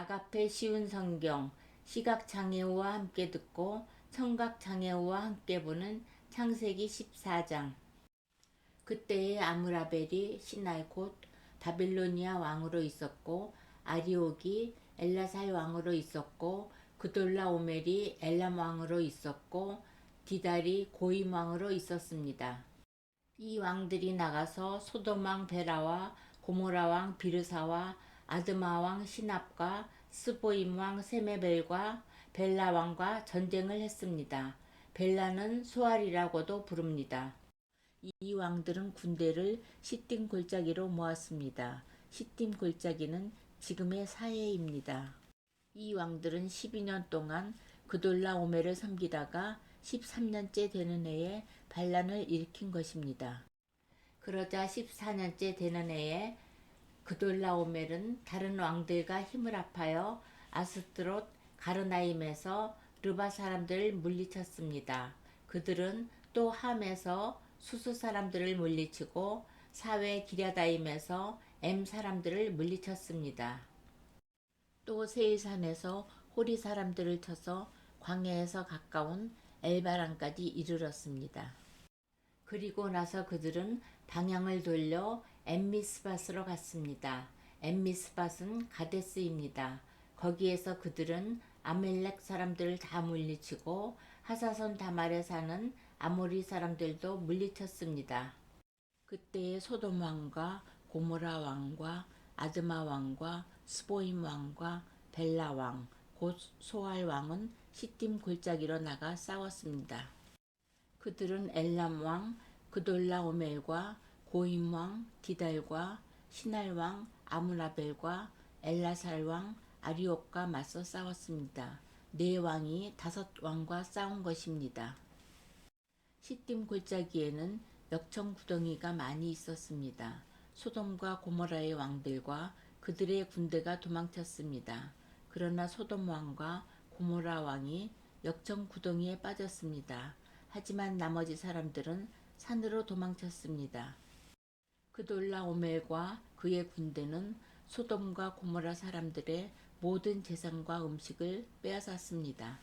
아가페 쉬운 성경 시각장애우와 함께 듣고 청각장애우와 함께 보는 창세기 14장 그때의 아므라벨이 시날 곧 바빌로니아 왕으로 있었고 아리옥이 엘라살 왕으로 있었고 그돌라 오멜이 엘람 왕으로 있었고 디달이 고임 왕으로 있었습니다. 이 왕들이 나가서 소돔 왕 베라와 고모라 왕 비르사와 아드마 왕 시납과 스보임 왕 세메벨과 벨라 왕과 전쟁을 했습니다. 벨라는 소알이라고도 부릅니다. 이 왕들은 군대를 시딤 골짜기로 모았습니다. 시딤 골짜기는 지금의 사해입니다. 이 왕들은 12년 동안 그돌라 오멜을 섬기다가 13년째 되는 해에 반란을 일으킨 것입니다. 그러자 14년째 되는 해에 그돌라 오멜은 다른 왕들과 힘을 합하여 아스트롯 가르나임에서 르바 사람들을 물리쳤습니다. 그들은 또 함에서 수수 사람들을 물리치고 사회 기랴다임에서 엠 사람들을 물리쳤습니다. 또 세일산에서 호리 사람들을 쳐서 광야에서 가까운 엘바란까지 이르렀습니다. 그리고 나서 그들은 방향을 돌려 엠미스밭으로 갔습니다. 엠미스밭은 가데스입니다. 거기에서 그들은 아멜렉 사람들을 다 물리치고 하사선 다말에 사는 아모리 사람들도 물리쳤습니다. 그때의 소돔 왕과 고모라 왕과 아드마 왕과 스보임 왕과 벨라 왕, 곧 소알 왕은 시딤 골짜기로 나가 싸웠습니다. 그들은 엘람 왕, 그돌라 오멜과 고임 왕, 디달과 시날 왕, 아므라벨과 엘라살 왕, 아리옥과 맞서 싸웠습니다. 네 왕이 다섯 왕과 싸운 것입니다. 시딤 골짜기에는 역청 구덩이가 많이 있었습니다. 소돔과 고모라의 왕들과 그들의 군대가 도망쳤습니다. 그러나 소돔 왕과 고모라 왕이 역청 구덩이에 빠졌습니다. 하지만 나머지 사람들은 산으로 도망쳤습니다. 그돌라 오멜과 그의 군대는 소돔과 고모라 사람들의 모든 재산과 음식을 빼앗았습니다.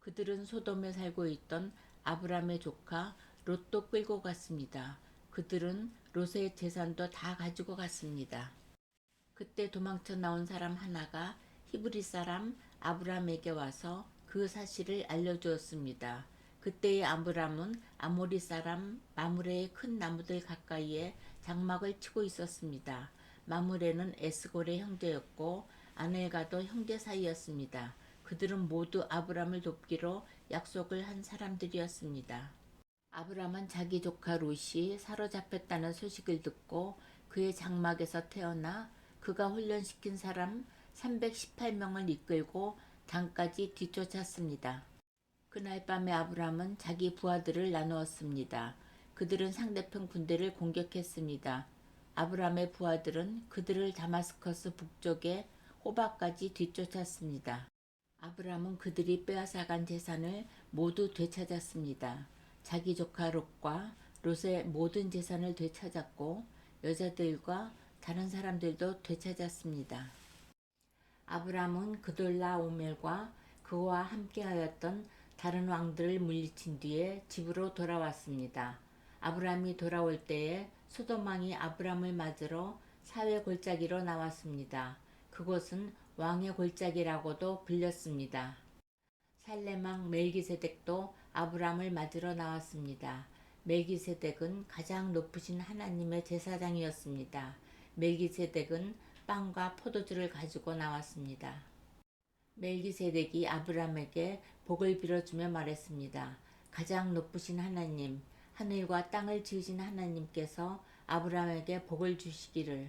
그들은 소돔에 살고 있던 아브람의 조카 롯도 끌고 갔습니다. 그들은 롯의 재산도 다 가지고 갔습니다. 그때 도망쳐 나온 사람 하나가 히브리 사람 아브람에게 와서 그 사실을 알려주었습니다. 그때의 아브람은 아모리 사람 마므레의 큰 나무들 가까이에 장막을 치고 있었습니다. 마므레는 에스골의 형제였고 아넬과도 형제 사이였습니다. 그들은 모두 아브람을 돕기로 약속을 한 사람들이었습니다. 아브람은 자기 조카 롯이 사로잡혔다는 소식을 듣고 그의 장막에서 태어나 그가 훈련시킨 사람 318명을 이끌고 당까지 뒤쫓았습니다. 그날 밤에 아브람은 자기 부하들을 나누었습니다. 그들은 상대편 군대를 공격했습니다. 아브람의 부하들은 그들을 다마스커스 북쪽에 호박까지 뒤쫓았습니다. 아브람은 그들이 빼앗아간 재산을 모두 되찾았습니다. 자기 조카 롯과 롯의 모든 재산을 되찾았고 여자들과 다른 사람들도 되찾았습니다. 아브람은 그돌라 오멜과 그와 함께하였던 다른 왕들을 물리친 뒤에 집으로 돌아왔습니다. 아브람이 돌아올 때에 소돔 왕이 아브람을 맞으러 사회 골짜기로 나왔습니다. 그곳은 왕의 골짜기라고도 불렸습니다. 살레망 멜기세덱도 아브람을 맞으러 나왔습니다. 멜기세덱은 가장 높으신 하나님의 제사장이었습니다. 멜기세덱은 빵과 포도주를 가지고 나왔습니다. 멜기세덱이 아브람에게 복을 빌어주며 말했습니다. 가장 높으신 하나님, 하늘과 땅을 지으신 하나님께서 아브람에게 복을 주시기를.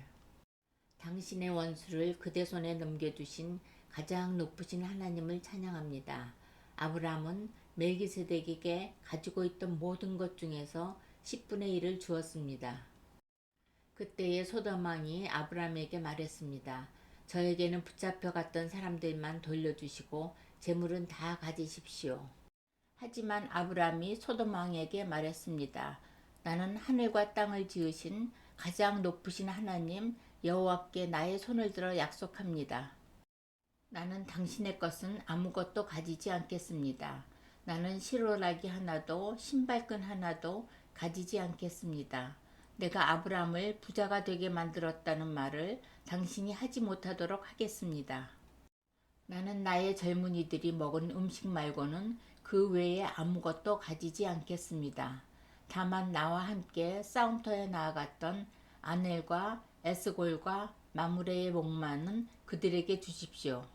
당신의 원수를 그대 손에 넘겨주신 가장 높으신 하나님을 찬양합니다. 아브람은 멜기세덱에게 가지고 있던 모든 것 중에서 10분의 1을 주었습니다. 그때의 소돔왕이 아브람에게 말했습니다. 저에게는 붙잡혀 갔던 사람들만 돌려주시고 재물은 다 가지십시오. 하지만 아브람이 소돔 왕에게 말했습니다. 나는 하늘과 땅을 지으신 가장 높으신 하나님 여호와께 나의 손을 들어 약속합니다. 나는 당신의 것은 아무것도 가지지 않겠습니다. 나는 시로라기 하나도 신발끈 하나도 가지지 않겠습니다. 내가 아브람을 부자가 되게 만들었다는 말을 당신이 하지 못하도록 하겠습니다. 나는 나의 젊은이들이 먹은 음식 말고는 그 외에 아무것도 가지지 않겠습니다. 다만 나와 함께 싸움터에 나아갔던 아넬과 에스골과 마무레의 목마는 그들에게 주십시오.